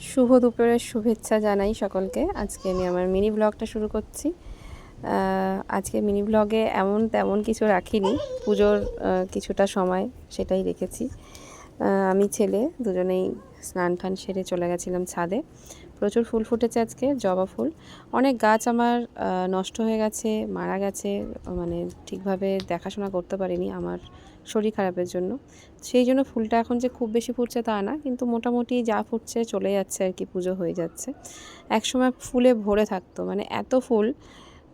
শুভ দুপুরের শুভেচ্ছা জানাই সকলকে। আজকে আমি আমার মিনি ব্লগটা শুরু করছি। আজকে মিনি ব্লগে এমন তেমন কিছু রাখিনি। পুজোর কিছুটা সময় সেটাই রেখেছি। আমি ছেলে, দুজনেই স্নান টান সেরে চলে গেছিলাম ছাদে। প্রচুর ফুল ফুটেছে আজকে, জবা ফুল। অনেক গাছ আমার নষ্ট হয়ে গেছে, মারা গেছে মানে ঠিকভাবে দেখাশোনা করতে পারিনি আমার শরীর খারাপের জন্য। সেই জন্য ফুলটা এখন যে খুব বেশি ফুটছে তা না, কিন্তু মোটামুটি যা ফুটছে চলে যাচ্ছে আর কি, পুজো হয়ে যাচ্ছে। একসময় ফুলে ভরে থাকতো মানে এত ফুল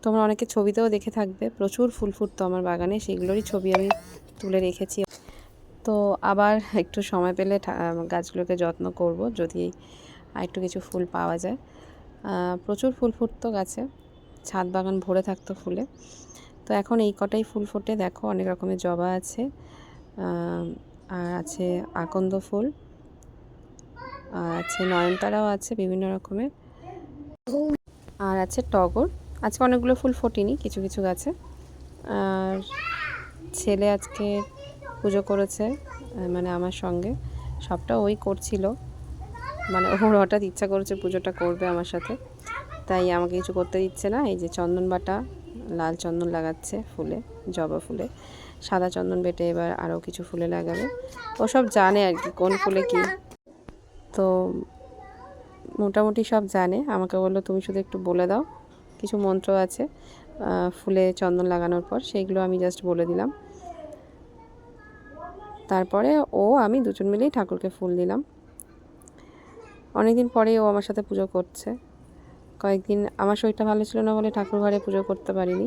তোমরা অনেকে ছবিতেও দেখে থাকবে, প্রচুর ফুল ফুটতো আমার বাগানে সেগুলোরই ছবি আমি তুলে রেখেছি। তো আবার একটু সময় পেলে গাছগুলোকে যত্ন করব যদি একটু কিছু ফুল পাওয়া যায়। প্রচুর ফুল ফুটতো গাছে, ছাদ বাগান ভরে থাকতো ফুলে। তো এখন এই কটাই ফুল ফোটে, দেখো অনেক রকমের জবা আছে আর আছে আকন্দ ফুল, আর আছে নয়নতারাও আছে বিভিন্ন রকমের। আর আছে টগর, আজকে অনেকগুলো ফুল ফোটেনি, কিছু কিছু গাছে। আর ছেলে আজকে পুজো করেছে মানে আমার সঙ্গে। সবটা ওই করছিল। মানে ওর হঠাৎ ইচ্ছা করেছে পুজোটা করবে আমার সাথে। তাই আমাকে কিছু করতে দিচ্ছে না। এই যে চন্দন বাটা, লাল চন্দন লাগাচ্ছে ফুলে, জবা ফুলে। সাদা চন্দন বেটে এবার আরও কিছু ফুলে লাগাবে। ও সব জানে আর কি, কোন ফুলে কি। তো মোটামুটি সব জানে। আমাকে বলল, তুমি শুধু একটু বলে দাও, কিছু মন্ত্র আছে ফুলে চন্দন লাগানোর পর। সেইগুলো আমি জাস্ট বলে দিলাম। তারপরে ও, আমি দুজন মিলেই ঠাকুরকে ফুল দিলাম। অনেকদিন পরেই ও আমার সাথে পুজো করছে। কয়েকদিন আমার শরীরটা ভালো ছিল না বলে ঠাকুর ঘরে পুজো করতে পারিনি।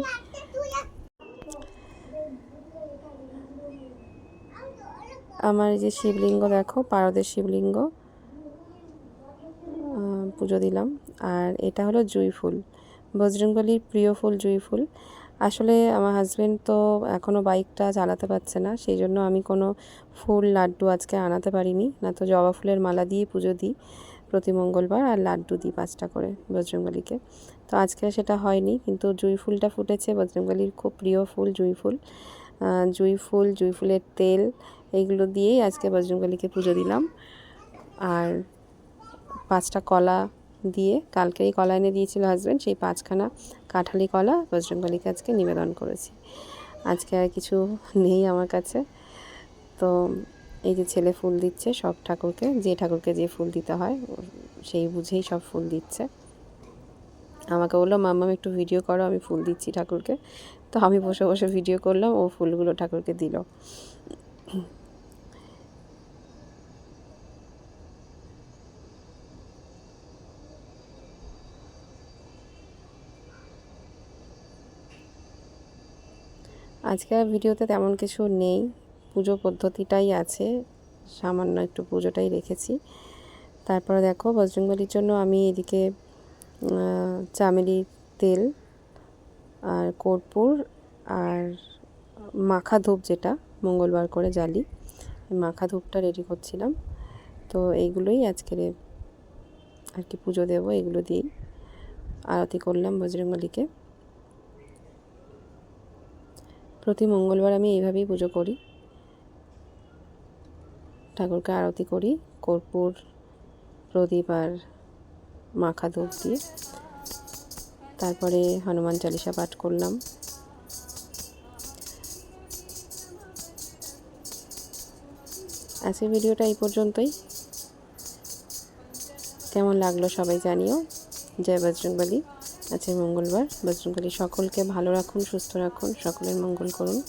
আমার এই যে শিবলিঙ্গ দেখো, পারদের শিবলিঙ্গ পুজো দিলাম। আর এটা হলো জুঁই ফুল, বজরংবলির প্রিয় ফুল জুঁই ফুল। আসলে আমার হাজব্যান্ড তো এখনও বাইকটা চালাতে পারছে না, সেই জন্য আমি কোনো ফুল লাড্ডু আজকে আনাতে পারিনি। না তো জবা ফুলের মালা দিয়ে পুজো দিই প্রতি মঙ্গলবার, আর লাড্ডু দিই পাঁচটা করে বজরংবলীকে। তো আজকে সেটা হয়নি, কিন্তু জুঁই ফুলটা ফুটেছে বজরঙ্গলির খুব প্রিয় ফুল জুঁই ফুল। জুঁই ফুল, জুঁই ফুলের তেল, এইগুলো দিয়েই আজকে বজরংবলীকে পুজো দিলাম। আর পাঁচটা কলা দিয়ে কালকেই কলা এনে দিয়েছিল হাজব্যান্ড সেই পাঁচখানা কাঁঠালি কলা বজরংবলীকে আজকে নিবেদন করেছি। আজকে আর কিছু নেই আমার কাছে। তো এই যে ছেলে ফুল দিচ্ছে, সব ঠাকুরকে, যে ঠাকুরকে যে ফুল দিতে হয়, সেই বুঝেই সব ফুল দিচ্ছে। আমাকে বলল মাম্মাম একটু ভিডিও করো, আমি ফুল দিচ্ছি ঠাকুরকে। তো আমি বসে বসে ভিডিও করলাম, ও ফুলগুলো ঠাকুরকে দিল। আজকের ভিডিওতে তেমন কিছু নেই। পুজো পদ্ধতিটাই আছে। সামান্য একটু পুজোটাই রেখেছি। তারপরে দেখো বজরংবলির জন্য আমি এদিকে চামেলি তেল আর কর্পূর আর মাখা ধূপ যেটা, মঙ্গলবার করে জ্বালি মাখা ধূপটা রেডি করছিলাম। তো এইগুলোই আজকের আর কি পুজো দেবো, এগুলো দিয়েই আরতি করলাম বজরংবলীকে প্রতি মঙ্গলবার আমি এইভাবেই পুজো করি। ঠাকুরকে আরতি করি, কর্পূর, প্রদীপ আর মাখা ধূপ দিয়ে। তারপরে হনুমান চালিশা পাঠ করলাম। আজকের ভিডিওটা এই পর্যন্তই। কেমন লাগল সবাই জানিও। জয় বজরংবলী। আছে মঙ্গলবার। বজরংবলী সকলকে ভালো রাখুন, সুস্থ রাখুন, সকলের মঙ্গল করুন।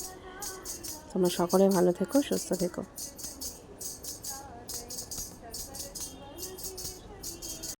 তোমরা সকলে ভালো থেকো, সুস্থ থেকো।